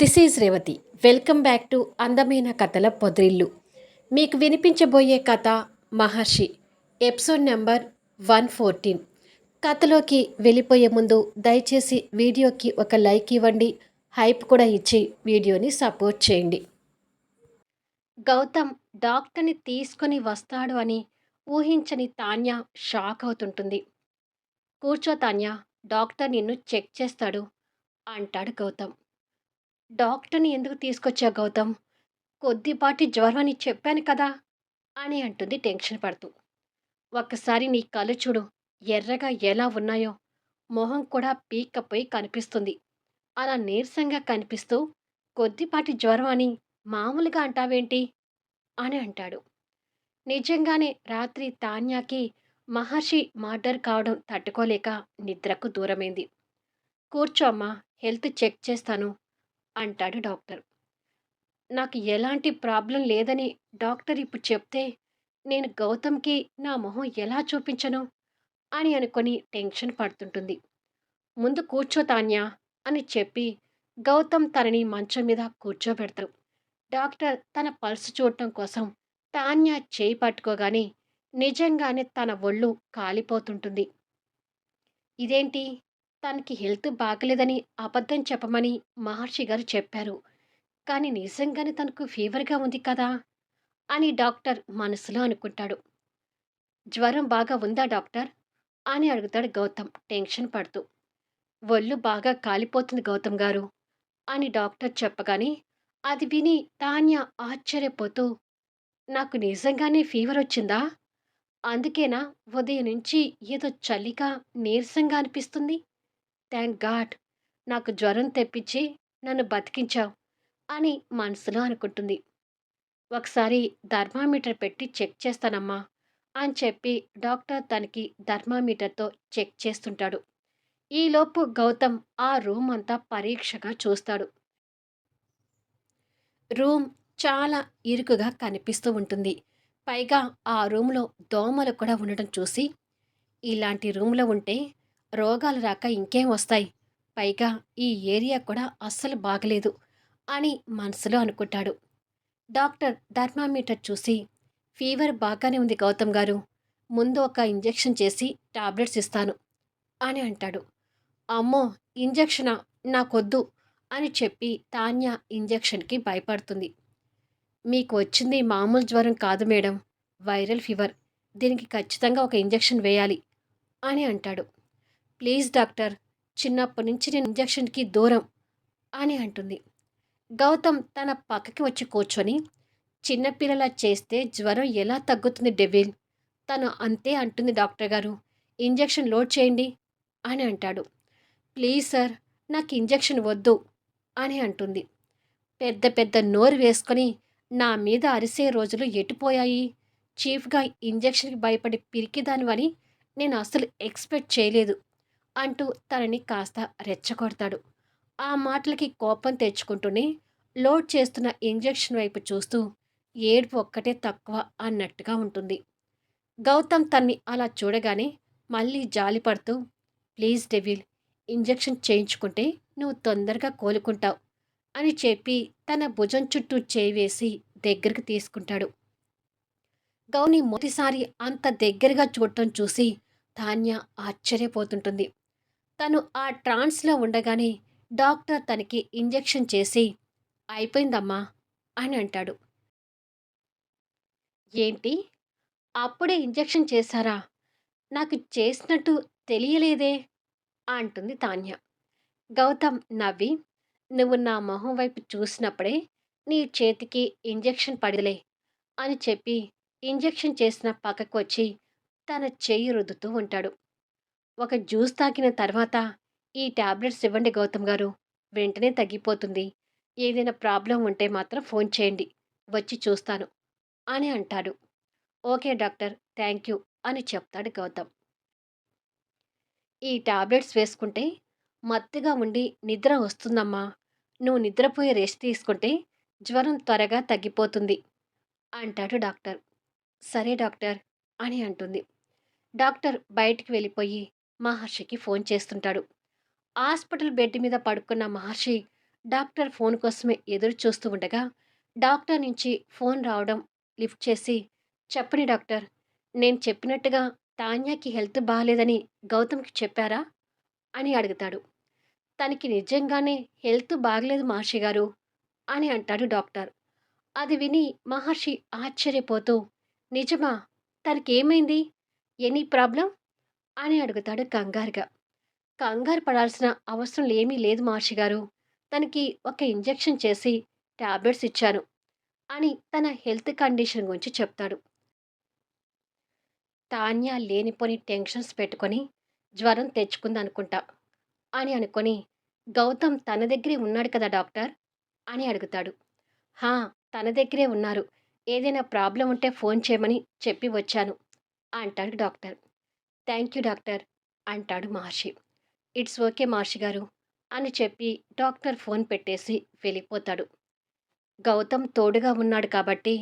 This is Revathi. Welcome back to అందమైన కథల పొద్రిల్లు. మీకు వినిపించబోయే కథ Maharshi. Episode number one fourteen. కథలోకి వెళ్ళిపోయే ముందు దయచేసి వీడియోకి ఒక లైక్ ఇవ్వండి. హైప్ కూడా ఇచ్చి వీడియోని సపోర్ట్ చేయండి. గౌతమ్ డాక్టర్ని తీసుకొని వస్తాడు అని ఊహించని తాన్య షాక్ అవుతుంటుంది. కూర్చో తాన్య డాక్టర్ నిన్ను చెక్ చేస్తాడు అంటాడు గౌతమ్. డాక్టర్ని ఎందుకు తీసుకొచ్చా గౌతమ్? కొద్దిపాటి జ్వరం అని చెప్పాను కదా! అని అంటుంది టెన్షన్ పడుతూ. ఒక్కసారి నీ కళ్ళు చూడు ఎర్రగా ఎలా ఉన్నాయో. మొహం కూడా పీక్కపోయి కనిపిస్తుంది. అలా నీరసంగా కనిపిస్తూ కొద్దిపాటి జ్వరం అని మామూలుగా అంటావేంటి? అని అంటాడు. నిజంగానే రాత్రి తాన్యాకి మహర్షి మర్డర్ కావడం తట్టుకోలేక నిద్రకు దూరమైంది. కూర్చో అమ్మా హెల్త్ చెక్ చేస్తాను. అంటాడు డాక్టర్. నాకు ఎలాంటి ప్రాబ్లం లేదని డాక్టర్ ఇప్పుడు చెప్తే నేను గౌతమ్కి నా మొహం ఎలా చూపించను? అని అనుకొని టెన్షన్ పడుతుంటుంది. ముందు కూర్చో తాన్యా అని చెప్పి గౌతమ్ తనని మంచం మీద కూర్చోబెడతారు డాక్టర్ తన పల్స్ చూడటం కోసం తాన్య చేయి పట్టుకోగానే నిజంగానే తన ఒళ్ళు కాలిపోతుంటుంది. ఇదేంటి? తనకి హెల్త్ బాగలేదని అబద్ధం చెప్పమని మహర్షి గారు చెప్పారు. కానీ నిజంగానే తనకు ఫీవర్గా ఉంది కదా? అని డాక్టర్ మనసులో అనుకుంటాడు. జ్వరం బాగా ఉందా డాక్టర్? అని అడుగుతాడు గౌతమ్. టెన్షన్ పడుతూ. ఒళ్ళు బాగా కాలిపోతుంది గౌతమ్ గారు అని డాక్టర్ చెప్పగానే అది విని తాన్య ఆశ్చర్యపోతూ నాకు నిజంగానే ఫీవర్ వచ్చిందా? అందుకేనా ఉదయం నుంచి ఏదో చలిగా నీరసంగా అనిపిస్తుంది? థ్యాంక్ గాడ్ నాకు జ్వరం తెప్పించి నన్ను బతికించావు అని మనసులో అనుకుంటుంది. ఒకసారి థర్మామీటర్ పెట్టి చెక్ చేస్తానమ్మా అని చెప్పి డాక్టర్ తనకి థర్మామీటర్తో చెక్ చేస్తుంటాడు. ఈలోపు గౌతమ్ ఆ రూమ్ అంతా పరీక్షగా చూస్తాడు. రూమ్ చాలా ఇరుకుగా కనిపిస్తూ ఉంటుంది. పైగా ఆ రూమ్లో దోమలు కూడా ఉండటం చూసి ఇలాంటి రూమ్లో ఉంటే రోగాలు రాక ఇంకేం వస్తాయి? పైగా ఈ ఏరియా కూడా అస్సలు బాగలేదు అని మనసులో అనుకుంటాడు. డాక్టర్ థర్మామీటర్ చూసి ఫీవర్ బాగానే ఉంది గౌతమ్ గారు. ముందు ఒక ఇంజెక్షన్ చేసి టాబ్లెట్స్ ఇస్తాను అని అంటాడు. అమ్మో ఇంజెక్షనా? నాకొద్దు అని చెప్పి తాన్య ఇంజెక్షన్కి భయపడుతుంది. మీకు వచ్చింది మామూలు జ్వరం కాదు మేడం. Viral fever. దీనికి ఖచ్చితంగా ఒక ఇంజెక్షన్ వేయాలి అని అంటాడు. ప్లీజ్ డాక్టర్ చిన్నప్పటి నుంచి నేను ఇంజెక్షన్కి దూరం అని అంటుంది. గౌతమ్ తన పక్కకి వచ్చి కూర్చొని చిన్నపిల్లల చేస్తే జ్వరం ఎలా తగ్గుతుంది డెవిల్? తను అంతే అంటుంది డాక్టర్ గారు. ఇంజెక్షన్ లోడ్ చేయండి అని అంటాడు. ప్లీజ్ సార్ నాకు ఇంజెక్షన్ వద్దు అని అంటుంది. పెద్ద పెద్ద నోరు వేసుకొని నా మీద అరిసే రోజులు ఎటుపోయాయి చీఫ్గా ఇంజెక్షన్కి భయపడి పిరికిదానివని నేను అసలు ఎక్స్పెక్ట్ చేయలేదు. అంటూ తనని కాస్త రెచ్చగొడతాడు. ఆ మాటలకి కోపం తెచ్చుకుంటూనే లోడ్ చేస్తున్న ఇంజెక్షన్ వైపు చూస్తూ ఏడుపు ఒక్కటే తక్కువ అన్నట్టుగా ఉంటుంది. గౌతమ్ తన్ని అలా చూడగానే మళ్ళీ జాలిపడుతూ ప్లీజ్ డెవిల్ ఇంజెక్షన్ చేయించుకుంటే నువ్వు తొందరగా కోలుకుంటావు అని చెప్పి తన భుజం చుట్టూ చేవేసి దగ్గరికి తీసుకుంటాడు. గౌని మొదటిసారి అంత దగ్గరగా చూడటం చూసి ధాన్య ఆశ్చర్యపోతుంటుంది. తను ఆ ట్రాన్స్లో ఉండగానే డాక్టర్ తనకి ఇంజెక్షన్ చేసి అయిపోయిందమ్మా అని అంటాడు. ఏంటి? అప్పుడే ఇంజెక్షన్ చేశారా? నాకు చేసినట్టు తెలియలేదే అంటుంది తాన్య. గౌతమ్ నవ్వి నువ్వు నా మొహం వైపు చూసినప్పుడే నీ చేతికి ఇంజెక్షన్ పడిలే అని చెప్పి ఇంజెక్షన్ చేసిన పక్కకు వచ్చి తన చెయ్యి రుద్దుతూ ఉంటాడు. ఒక జ్యూస్ తాకిన తర్వాత ఈ టాబ్లెట్స్ ఇవ్వండి గౌతమ్ గారు. వెంటనే తగ్గిపోతుంది. ఏదైనా ప్రాబ్లం ఉంటే మాత్రం ఫోన్ చేయండి. వచ్చి చూస్తాను. అని అంటాడు. ఓకే డాక్టర్ థ్యాంక్ యూ అని చెప్తాడు గౌతమ్. ఈ టాబ్లెట్స్ వేసుకుంటే మత్తుగా ఉండి నిద్ర వస్తుందమ్మా. నువ్వు నిద్రపోయే రెస్ట్ తీసుకుంటే జ్వరం త్వరగా తగ్గిపోతుంది అంటాడు డాక్టర్. సరే డాక్టర్ అని అంటుంది. డాక్టర్ బయటికి వెళ్ళిపోయి మహర్షికి ఫోన్ చేస్తుంటాడు. హాస్పిటల్ బెడ్ మీద పడుకున్న మహర్షి డాక్టర్ ఫోన్ కోసమే ఎదురు చూస్తూ ఉండగా డాక్టర్ నుంచి ఫోన్ రావడం లిఫ్ట్ చేసి చెప్పని డాక్టర్ నేను చెప్పినట్టుగా తాన్యాకి హెల్త్ బాగాలేదని గౌతమ్కి చెప్పారా? అని అడుగుతాడు. తనకి నిజంగానే హెల్త్ బాగలేదు మహర్షి గారు అని అంటాడు డాక్టర్. అది విని మహర్షి ఆశ్చర్యపోతూ నిజమా? తనకేమైంది? Any problem? అని అడుగుతాడు కంగారుగా. కంగారు పడాల్సిన అవసరం ఏమీ లేదు మహర్షి గారు. తనకి ఒక ఇంజెక్షన్ చేసి టాబ్లెట్స్ ఇచ్చాను అని తన హెల్త్ కండిషన్ గురించి చెప్తాడు. తాన్యా లేనిపోని టెన్షన్స్ పెట్టుకొని జ్వరం తెచ్చుకుందనుకుంటా అని అనుకొని గౌతమ్ తన దగ్గరే ఉన్నాడు కదా డాక్టర్ అని అడుగుతాడు. హా తన దగ్గరే ఉన్నారు. ఏదైనా ప్రాబ్లం ఉంటే ఫోన్ చేయమని చెప్పి వచ్చాను అంటాడు డాక్టర్. థ్యాంక్ యూ డాక్టర్ అంటాడు మహర్షి ఇట్స్ ఓకే మహర్షి గారు అని చెప్పి డాక్టర్ ఫోన్ పెట్టేసి వెళ్ళిపోతాడు. గౌతమ్ తోడుగా ఉన్నాడు కాబట్టి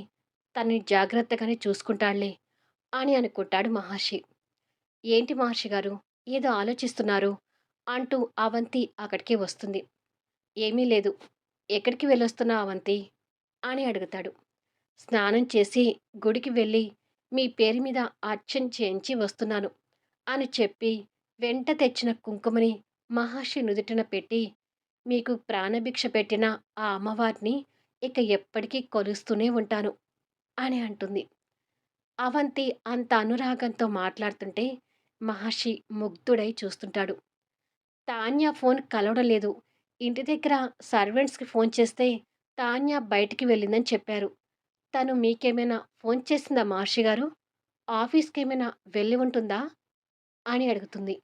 తనని జాగ్రత్తగానే చూసుకుంటాడులే అని అనుకుంటాడు మహర్షి ఏంటి మహర్షి గారు ఏదో ఆలోచిస్తున్నారు అంటూ అవంతి అక్కడికి వస్తుంది. ఏమీ లేదు ఎక్కడికి వెళ్ళొస్తున్నా అవంతి అని అడుగుతాడు. స్నానం చేసి గుడికి వెళ్ళి మీ పేరు మీద అర్చన చేయించి వస్తున్నాను. అని చెప్పి వెంట తెచ్చిన కుంకుమని మహర్షి నుదుటిన పెట్టి మీకు ప్రాణభిక్ష పెట్టిన ఆ అమ్మవారిని ఇక ఎప్పటికీ కొలుస్తూనే ఉంటాను అని అంటుంది. అవంతి అంత అనురాగంతో మాట్లాడుతుంటే మహర్షి ముగ్ధుడై చూస్తుంటాడు. తాన్యా ఫోన్ కలవడం లేదు. ఇంటి దగ్గర సర్వెంట్స్కి ఫోన్ చేస్తే తాన్యా బయటికి వెళ్ళిందని చెప్పారు. తను మీకేమైనా ఫోన్ చేసిందా మహర్షి గారు? ఆఫీస్కి ఏమైనా వెళ్ళి ఉంటుందా? అని అడుగుతుంది.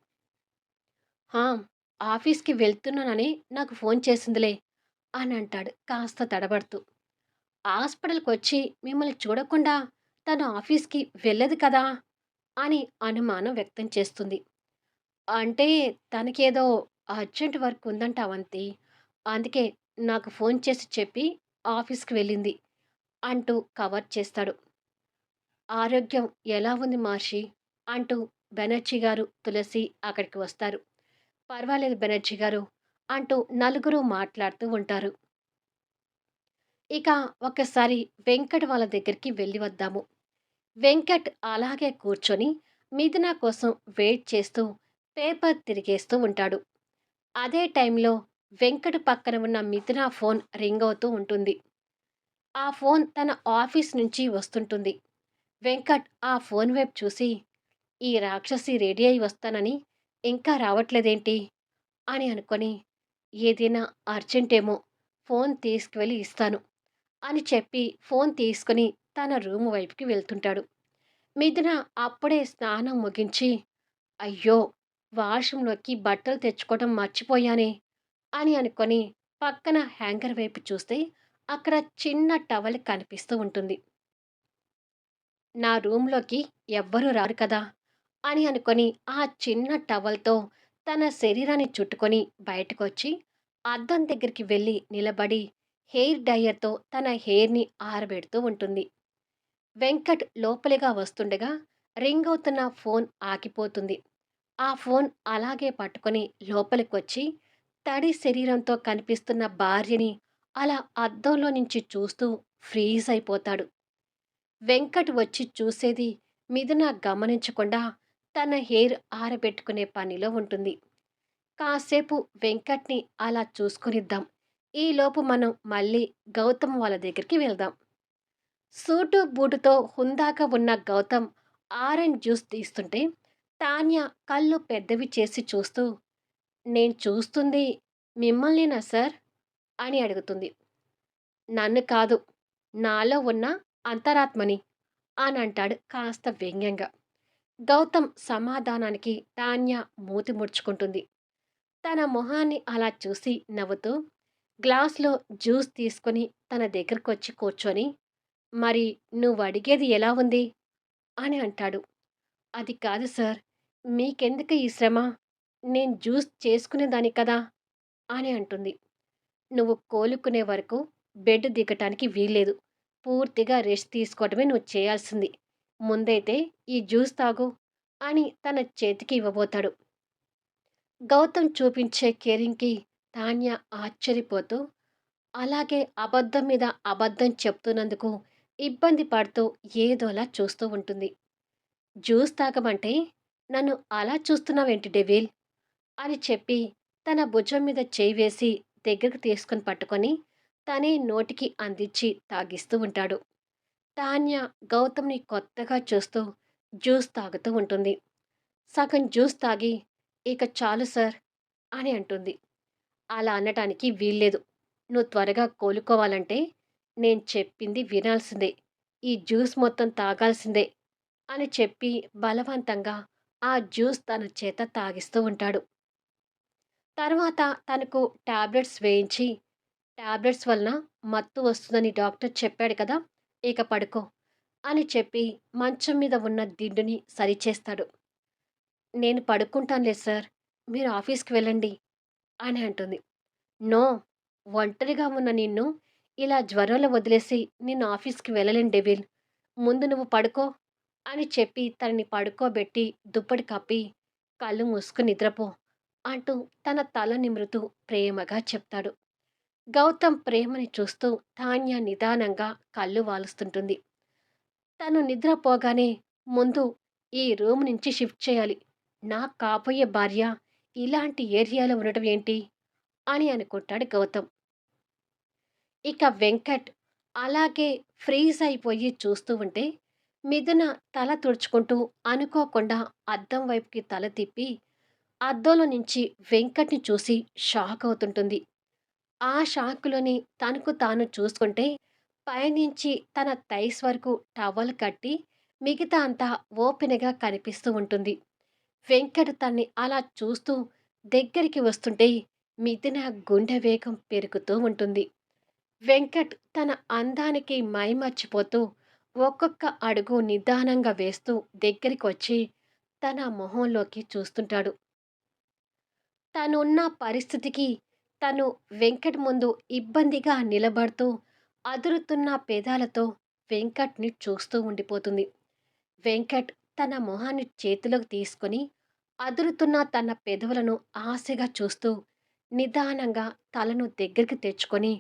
హా ఆఫీస్కి వెళ్తున్నానని నాకు ఫోన్ చేసిందిలే అని అంటాడు కాస్త తడబడుతూ. హాస్పిటల్కి వచ్చి మిమ్మల్ని చూడకుండా తను ఆఫీస్కి వెళ్ళదు కదా అని అనుమానం వ్యక్తం చేస్తుంది. అంటే తనకేదో అర్జెంట్ వర్క్ ఉందంట అవంతి అందుకే నాకు ఫోన్ చేసి చెప్పి ఆఫీస్కి వెళ్ళింది అంటూ కవర్ చేస్తాడు. ఆరోగ్యం ఎలా ఉంది మహర్షి అంటూ బెనర్జీ గారు తులసి అక్కడికి వస్తారు. పర్వాలేదు బెనర్జీ గారు అంటూ నలుగురు మాట్లాడుతూ ఉంటారు. ఇక ఒకసారి వెంకట్ వాళ్ళ దగ్గరికి వెళ్ళి వద్దాము. వెంకట్ అలాగే కూర్చొని మిథున కోసం వెయిట్ చేస్తూ పేపర్ తిరిగేస్తూ ఉంటాడు. అదే టైంలో వెంకట్ పక్కన ఉన్న మిథున ఫోన్ రింగ్ అవుతూ ఉంటుంది. ఆ ఫోన్ తన ఆఫీస్ నుంచి వస్తుంటుంది. వెంకట్ ఆ ఫోన్ వైపు చూసి ఈ రాక్షసి రెడీ అయి వస్తానని ఇంకా రావట్లేదేంటి? అని అనుకొని ఏదైనా అర్జెంటేమో ఫోన్ తీసుకువెళ్ళి ఇస్తాను అని చెప్పి ఫోన్ తీసుకుని తన రూమ్ వైపుకి వెళ్తుంటాడు. మిథున అప్పుడే స్నానం ముగించి అయ్యో వాష్రూమ్లోకి బట్టలు తెచ్చుకోవడం మర్చిపోయానే అని అనుకొని పక్కన హ్యాంగర్ వైపు చూస్తే అక్కడ చిన్న టవల్ కనిపిస్తూ ఉంటుంది. నా రూమ్లోకి ఎవ్వరూ రారు కదా? అని అనుకొని ఆ చిన్న టవల్తో తన శరీరాన్ని చుట్టుకొని బయటకొచ్చి అద్దం దగ్గరికి వెళ్ళి నిలబడి హెయిర్ డయర్తో తన హెయిర్ని ఆరబెడుతూ ఉంటుంది. వెంకట్ లోపలిగా వస్తుండగా రింగ్ అవుతున్న ఫోన్ ఆగిపోతుంది. ఆ ఫోన్ అలాగే పట్టుకొని లోపలికొచ్చి తడి శరీరంతో కనిపిస్తున్న భార్యని అలా అద్దంలో నుంచి చూస్తూ ఫ్రీజ్ అయిపోతాడు. వెంకట్ వచ్చి చూసేది మిథున గమనించకుండా తన హెయిర్ ఆరబెట్టుకునే పనిలో ఉంటుంది. కాసేపు వెంకట్ని అలా చూసుకునిద్దాం. ఈలోపు మనం మళ్ళీ గౌతమ్ వాళ్ళ దగ్గరికి వెళ్దాం. సూటు బూటుతో హుందాగా ఉన్న గౌతమ్ ఆరెంజ్ జ్యూస్ తీస్తుంటే తాన్య కళ్ళు పెద్దవి చేసి చూస్తూ నేను చూస్తుంది మిమ్మల్నేనా సార్? అని అడుగుతుంది. నన్ను కాదు నాలో ఉన్న అంతరాత్మని అని అంటాడు కాస్త వ్యంగ్యంగా. గౌతమ్ సమాధానానికి తాన్య మూతి ముడుచుకుంటుంది. తన మొహాన్ని అలా చూసి నవ్వుతూ గ్లాస్లో జ్యూస్ తీసుకొని తన దగ్గరకు వచ్చి కూర్చొని మరి నువ్వు అడిగేది ఎలా ఉంది? అని అంటాడు. అది కాదు సార్ మీకెందుకు ఈ శ్రమ? నేను జ్యూస్ చేసుకునేదాన్ని కదా? అని అంటుంది. నువ్వు కోలుకునే వరకు బెడ్ దిగటానికి వీల్లేదు. పూర్తిగా రెస్ట్ తీసుకోవడమే నువ్వు చేయాల్సింది. ముందైతే ఈ జ్యూస్ తాగు అని తన చేతికి ఇవ్వబోతాడు గౌతమ్ చూపించే కేరింగ్కి తాన్య ఆశ్చర్యపోతూ, అలాగే అబద్ధం మీద అబద్ధం చెప్తున్నందుకు ఇబ్బంది పడుతూ ఏదోలా చూస్తూ ఉంటుంది. జ్యూస్ తాగమంటే నన్ను అలా చూస్తున్నావేంటి డెవిల్? అని చెప్పి తన భుజం మీద చేయి వేసి దగ్గరకు తీసుకొని పట్టుకొని తనే నోటికి అందించి తాగిస్తూ ఉంటాడు. తాన్య గౌతమ్‌ని కొత్తగా చూస్తూ జ్యూస్ తాగుతూ ఉంటుంది. సగం జ్యూస్ తాగి ఇక చాలు సార్ అని అంటుంది. అలా అనటానికి వీల్లేదు. నువ్వు త్వరగా కోలుకోవాలంటే నేను చెప్పింది వినాల్సిందే. ఈ జ్యూస్ మొత్తం తాగాల్సిందే అని చెప్పి బలవంతంగా ఆ జ్యూస్ తన చేత తాగిస్తూ ఉంటాడు. తర్వాత తనకు టాబ్లెట్స్ వేయించి, టాబ్లెట్స్ వలన మత్తు వస్తుందని డాక్టర్ చెప్పాడు కదా! ఇక పడుకో అని చెప్పి మంచం మీద ఉన్న దిండుని సరిచేస్తాడు. నేను పడుకుంటానులే సార్. మీరు ఆఫీస్‌కి వెళ్ళండి అని అంటుంది. నో! ఒంటరిగా ఉన్న నిన్ను ఇలా జ్వరంలో వదిలేసి నిన్ను ఆఫీస్‌కి వెళ్ళలేను డెవిల్. ముందు నువ్వు పడుకో అని చెప్పి తనని పడుకోబెట్టి దుప్పటి కప్పి కళ్ళు మూసుకు నిద్రపో అంటూ తన తల నిమురుతూ ప్రేమగా చెప్తాడు. గౌతమ్ ప్రేమని చూస్తూ తాన్య నిదానంగా కళ్ళు వాలుస్తుంటుంది. తను నిద్రపోగానే ముందు ఈ రూమ్ నుంచి షిఫ్ట్ చేయాలి. నా కాబోయే భార్య ఇలాంటి ఏరియాలో ఉండటం ఏంటి? అని అనుకుంటాడు గౌతమ్. ఇక వెంకట్ అలాగే ఫ్రీజ్ అయిపోయి చూస్తూ ఉంటే మిథున తల తుడుచుకుంటూ అనుకోకుండా అద్దం వైపుకి తల తిప్పి అద్దంలో నుంచి వెంకట్‌ని చూసి షాక్ అవుతుంటుంది. ఆ షాక్‌లోని తనకు తాను చూసుకుంటే పైనుంచి తన థైస్ వరకు టవల్ కట్టి మిగతా అంతా ఓపెన్‌గా కనిపిస్తూ ఉంటుంది. వెంకట్ తన్ని అలా చూస్తూ దగ్గరికి వస్తుంటే మిథున గుండె వేగం పెరుగుతూ ఉంటుంది. వెంకట్ తన అందానికి మైమర్చిపోతూ ఒక్కొక్క అడుగు నిదానంగా వేస్తూ దగ్గరికొచ్చి తన మొహంలోకి చూస్తుంటాడు. తనున్న పరిస్థితికి తను వెంకట్ ముందు ఇబ్బందిగా నిలబడుతూ అదురుతున్న పెదాలతో వెంకట్‌ని చూస్తూ ఉండిపోతుంది. వెంకట్ తన మొహాన్ని చేతిలోకి తీసుకొని అదురుతున్న తన పెదవులను ఆశగా చూస్తూ నిదానంగా తలను దగ్గరికి తెచ్చుకొని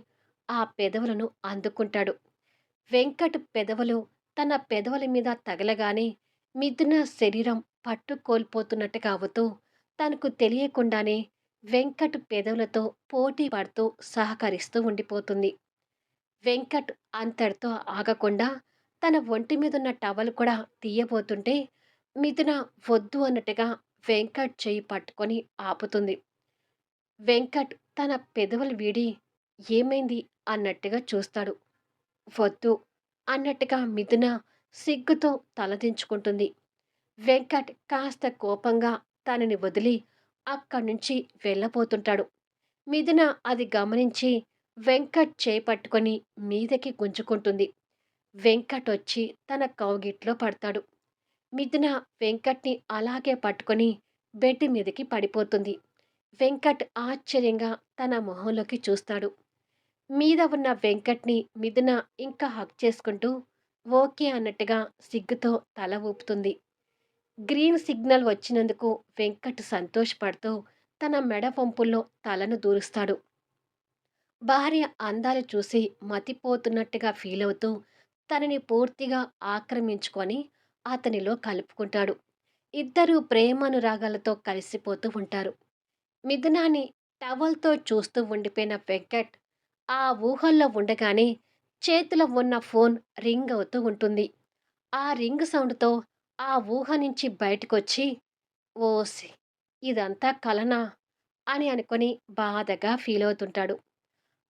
ఆ పెదవులను అందుకుంటాడు. వెంకట్ పెదవులు తన పెదవుల మీద తగలగానే మిథున శరీరం పట్టు కోల్పోతున్నట్టుగా అవుతూ తనకు తెలియకుండానే వెంకట్ పెదవులతో పోటీ పడుతూ సహకరిస్తూ ఉండిపోతుంది. వెంకట్ అంతటితో ఆగకుండా తన ఒంటి మీద ఉన్న టవల్ కూడా తీయబోతుంటే మిథున వద్దు అన్నట్టుగా వెంకట్ చేయి పట్టుకొని ఆపుతుంది. వెంకట్ తన పెదవులు వీడి ఏమైంది అన్నట్టుగా చూస్తాడు. వద్దు అన్నట్టుగా మిథున సిగ్గుతో తలదించుకుంటుంది. వెంకట్ కాస్త కోపంగా తనని వదిలి అక్కడి నుంచి వెళ్ళబోతుంటాడు. మిథున అది గమనించి వెంకట్ చేయి పట్టుకొని మీదకి గుంజుకుంటుంది. వెంకట్ వచ్చి తన కౌగిట్లో పడతాడు. మిథున వెంకట్‌ని అలాగే పట్టుకొని బెడ్ మీదకి పడిపోతుంది. వెంకట్ ఆశ్చర్యంగా తన మొహంలోకి చూస్తాడు. మీద ఉన్న వెంకట్‌ని మిథున ఇంకా హక్ చేసుకుంటూ ఓకే అన్నట్టుగా సిగ్గుతో తల ఊపుతుంది. గ్రీన్ సిగ్నల్ వచ్చినందుకు వెంకట్ సంతోషపడుతూ తన మెడ వంపుల్లో తలను దూరుస్తాడు. భార్య అందాలు చూసి మతిపోతున్నట్టుగా ఫీల్ అవుతూ తనని పూర్తిగా ఆక్రమించుకొని అతనిలో కలుపుకుంటాడు. ఇద్దరు ప్రేమానురాగాలతో కలిసిపోతూ ఉంటారు. మిథునాన్ని టవల్‌తో చూస్తూ ఉండిపోయిన వెంకట్ ఆ ఊహల్లో ఉండగానే చేతిలో ఉన్న ఫోన్ రింగ్ అవుతూ ఉంటుంది. ఆ రింగ్ సౌండ్‌తో ఆ ఊహ నుంచి బయటకొచ్చి ఓసి! ఇదంతా కలనా? అని అనుకొని బాధగా ఫీల్ అవుతుంటాడు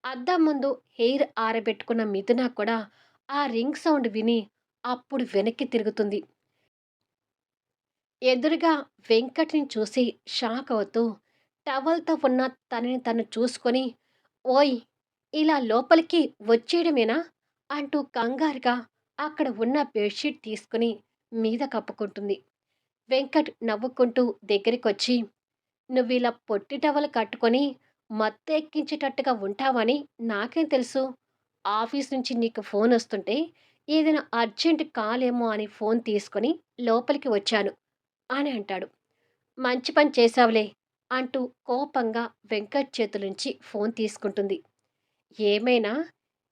అద్దం ముందు హెయిర్ ఆరబెట్టుకున్న మిథున కూడా ఆ రింగ్ సౌండ్ విని అప్పుడు వెనక్కి తిరుగుతుంది. ఎదురుగా వెంకట్‌ని చూసి షాక్ అవుతూ టవల్‌తో ఉన్న తనని తను చూసుకొని ఓయ్! ఇలా లోపలికి వచ్చేయడమేనా? అంటూ కంగారుగా అక్కడ ఉన్న బెడ్‌షీట్ తీసుకొని మీద కప్పుకుంటుంది. వెంకట్ నవ్వుకుంటూ దగ్గరికొచ్చి నువ్విలా పొట్టి టవల్ కట్టుకొని మత్తెక్కించేటట్టుగా ఉంటావని నాకేం తెలుసు? ఆఫీస్ నుంచి నీకు ఫోన్ వస్తుంటే ఏదైనా అర్జెంట్ కాలేమో అని ఫోన్ తీసుకొని లోపలికి వచ్చాను అని అంటాడు. మంచి పని చేశావులే అంటూ కోపంగా వెంకట్ చేతుల నుంచి ఫోన్ తీసుకుంటుంది. ఏమైనా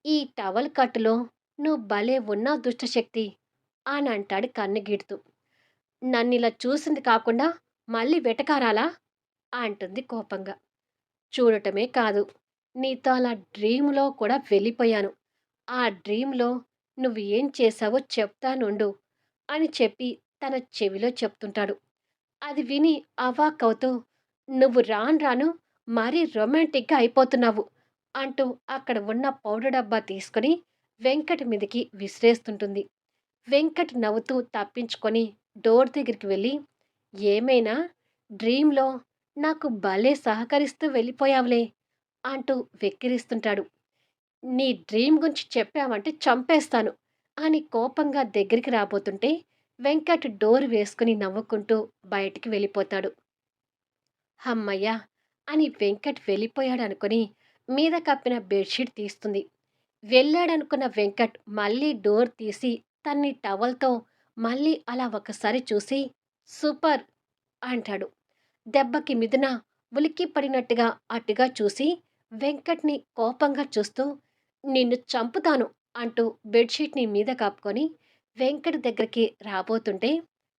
ఈ టవల్ కట్టులో నువ్వు భలే ఉన్నావు దుష్టశక్తి అని అంటాడు కన్నుగిడితో నన్ను ఇలా చూసింది కాకుండా మళ్ళీ వెటకారాలా అంటుంది కోపంగా. చూడటమే కాదు నీతో అలా డ్రీమ్‌లో కూడా వెళ్ళిపోయాను. ఆ డ్రీమ్‌లో నువ్వు ఏం చేశావో చెప్తానుండు అని చెప్పి తన చెవిలో చెప్తుంటాడు. అది విని అవాకవుతూ నువ్వు రాను రాను మరీ రొమాంటిక్‌గా అయిపోతున్నావు అంటూ అక్కడ ఉన్న పౌడర్ డబ్బా తీసుకొని వెంకట మీదకి విసిరేస్తుంటుంది. వెంకట్ నవ్వుతూ తప్పించుకొని డోర్ దగ్గరికి వెళ్ళి ఏమైనా డ్రీమ్‌లో నాకు భలే సహకరిస్తూ వెళ్ళిపోయావులే అంటూ వెక్కిరిస్తుంటాడు. నీ డ్రీమ్ గురించి చెప్పావంటే చంపేస్తాను అని కోపంగా దగ్గరికి రాబోతుంటే వెంకట్ డోర్ వేసుకుని నవ్వుకుంటూ బయటికి వెళ్ళిపోతాడు. హమ్మయ్య! అని వెంకట్ వెళ్ళిపోయాడు అనుకుని మీద కప్పిన బెడ్‌షీట్ తీస్తుంది. వెళ్ళాడనుకున్న వెంకట్ మళ్ళీ డోర్ తీసి తన్ని టవల్‌తో మళ్ళీ అలా ఒకసారి చూసి సూపర్! అంటాడు. దెబ్బకి మిథున ఉలిక్కి పడినట్టుగా అటుగా చూసి వెంకట్‌ని కోపంగా చూస్తూ నిన్ను చంపుతాను అంటూ బెడ్‌షీట్‌ని మీద కాపుకొని వెంకట్ దగ్గరికి రాబోతుంటే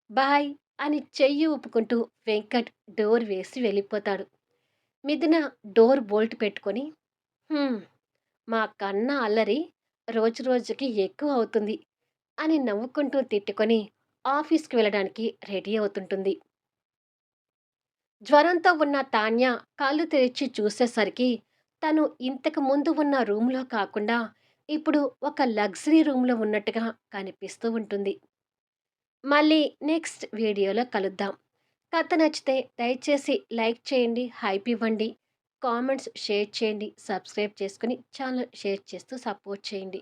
బాయ్! అని చెయ్యి ఊపుకుంటూ వెంకట్ డోర్ వేసి వెళ్ళిపోతాడు. మిథున డోర్ బోల్ట్ పెట్టుకొని మా కన్న అల్లరి రోజు రోజుకి ఎక్కువ అవుతుంది అని నవ్వుకుంటూ తిట్టుకొని ఆఫీస్‌కి వెళ్ళడానికి రెడీ అవుతుంటుంది. జ్వరంతో ఉన్న తాన్య కళ్ళు తెరిచి చూసేసరికి తను ఇంతకు ముందు ఉన్న రూమ్‌లో కాకుండా ఇప్పుడు ఒక లగ్జరీ రూమ్‌లో ఉన్నట్టుగా కనిపిస్తూ ఉంటుంది. మళ్ళీ నెక్స్ట్ వీడియోలో కలుద్దాం. కథ నచ్చితే దయచేసి లైక్ చేయండి, హైప్ ఇవ్వండి, కామెంట్స్ షేర్ చేయండి, సబ్స్క్రైబ్ చేసుకొని ఛానల్ షేర్ చేస్తూ సపోర్ట్ చేయండి.